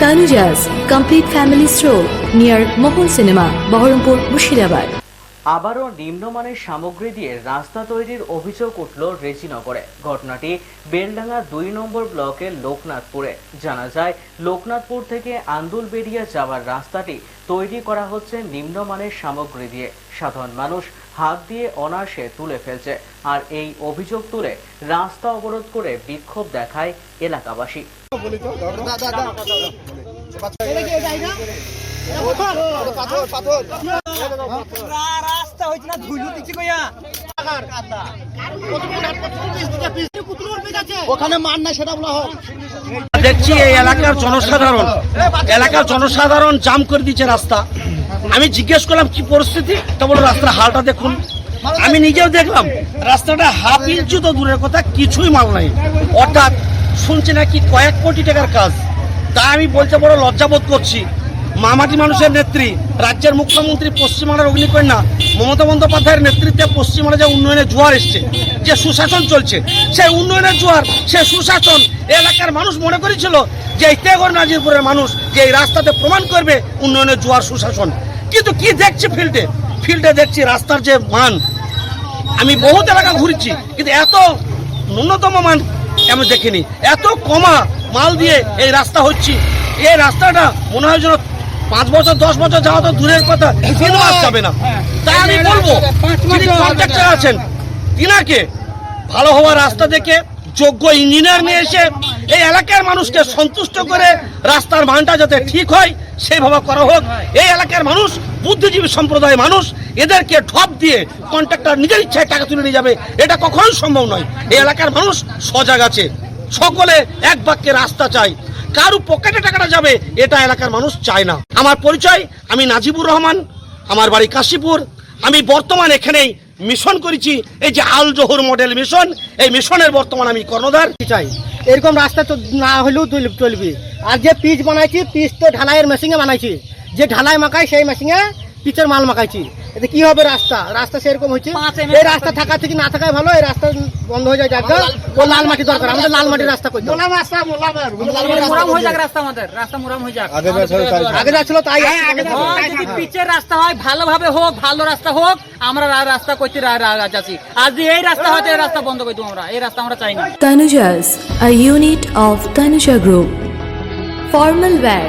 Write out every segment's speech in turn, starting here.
Tanujas Complete Family Stroll near Mohol Cinema, Baharampur, Mushirabad. আবারও নিম্নমানের সামগ্রী দিয়ে রাস্তা তৈরির অভিযোগ উঠল রেজিনগরে। ঘটনাটি বেলডাঙ্গা দুই নম্বর ব্লকের লোকনাথপুরে। জানা যায় লোকনাথপুর থেকে আন্দুলবেড়িয়া যাওয়ার রাস্তাটি তৈরি করা হচ্ছে নিম্নমানের সামগ্রী দিয়ে। সাধারণ মানুষ হাত দিয়ে অনায়াসে তুলে ফেলছে আর এই অভিযোগ তুলে রাস্তা অবরোধ করে বিক্ষোভ দেখায় এলাকাবাসী। দেখছি এই এলাকার জনসাধারণ। এলাকার জনসাধারণ জাম করে দিচ্ছে রাস্তা। আমি জিজ্ঞেস করলাম, কি পরিস্থিতি? তা বলো রাস্তার হালটা দেখুন। আমি নিজেও দেখলাম, রাস্তাটা হাফ ইঞ্চি তো দূরের কথা, কিছুই মাল নাই। অর্থাৎ শুনছি নাকি কয়েক কোটি টাকার কাজ। তা আমি বলতে বড় লজ্জাবোধ করছি। মামাটি মানুষের নেত্রী, রাজ্যের মুখ্যমন্ত্রী পশ্চিমবাংলার অগ্নিকন্যা মমতা বন্দ্যোপাধ্যায়ের নেতৃত্বে পশ্চিমবাংলা যে উন্নয়নের জোয়ার এসছে, যে সুশাসন চলছে, সেই উন্নয়নের জোয়ার সে সুশাসন এলাকার মানুষ মনে করেছিল যে এই তেগর নাজিরপুরের মানুষ যে এই রাস্তাতে প্রমাণ করবে উন্নয়নের জোয়ার, সুশাসন। কিন্তু কি দেখছি ফিল্ডে? ফিল্ডে দেখছি রাস্তার যে মান। আমি বহুত এলাকা ঘুরেছি, কিন্তু এত ন্যূনতম মান আমি দেখিনি। এত কমা মাল দিয়ে এই রাস্তা হচ্ছে। এই রাস্তাটা মনে হয় যেন পাঁচ বছর দশ বছর যাওয়া তো দূরের কথা। তিন মাস যাবে না? তাই আমি বলব যিনি কন্ট্রাক্টর আছেন তিনাকে ভালো হওয়ার রাস্তা দেখে যোগ্য ইঞ্জিনিয়ার নিয়ে এসে এই এলাকার মানুষকে সন্তুষ্ট করে রাস্তার মানটা যাতে ঠিক হয় সেইভাবে করা হোক। এই এলাকার মানুষ বুদ্ধিজীবী সম্প্রদায়ের মানুষ এদেরকে ঠপ দিয়ে কন্ট্রাক্টর নিজের ইচ্ছায় টাকা তুলে নিয়ে যাবে, এটা কখনোই সম্ভব নয়। এই এলাকার মানুষ সজাগ আছে। সকলে এক বাক্যে রাস্তা চাই কারু পকেটে টাকাটা যাবে, এটা এলাকার মানুষ চায় না। আমার পরিচয়, আমি নাজিবুর রহমান, আমার বাড়ি কাশীপুর। আমি বর্তমান এখানেই মিশন করেছি। এই যে আল জোহর মডেল মিশন এই মিশনের বর্তমান আমি কর্ণধার। চাই। এরকম রাস্তা তো না হলেও চল- চলবে। আর যে পিচ বানাইছি, পিচ তো ঢালাইয়ের মেশিনে বানাইছি। যে ঢালাই মাখাই সেই মেশিনে পিচের মাল মাখাইছি। এতে কি হবে রাস্তা? রাস্তা সেরকম হচ্ছে এই রাস্তা থাকা থেকে না থাকাই ভালো এই রাস্তা বন্ধ হয়ে যায় জায়গা। ও লাল মাটি দরকার আমাদের লাল মাটির রাস্তা। মুরাম হয়ে যাক রাস্তা আমাদের রাস্তা মুরাম হয়ে যাক। আগে যাচ্ছিল তাই। যদি পিচের রাস্তা হয় ভালোভাবে হোক ভালো রাস্তা হোক আমরা রাস্তা করতে যাচ্ছি। আর যে এই রাস্তা হয়তো এই রাস্তা বন্ধ করে দেবো আমরা এই রাস্তা আমরা চাই না। Tanujas, a unit of Tanuja Group. Formal wear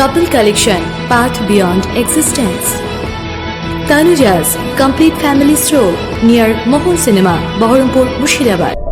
Couple collection, path beyond existence. Tanujas Complete Family Stroll near Mohol Cinema, Baharampur, Mushirabad.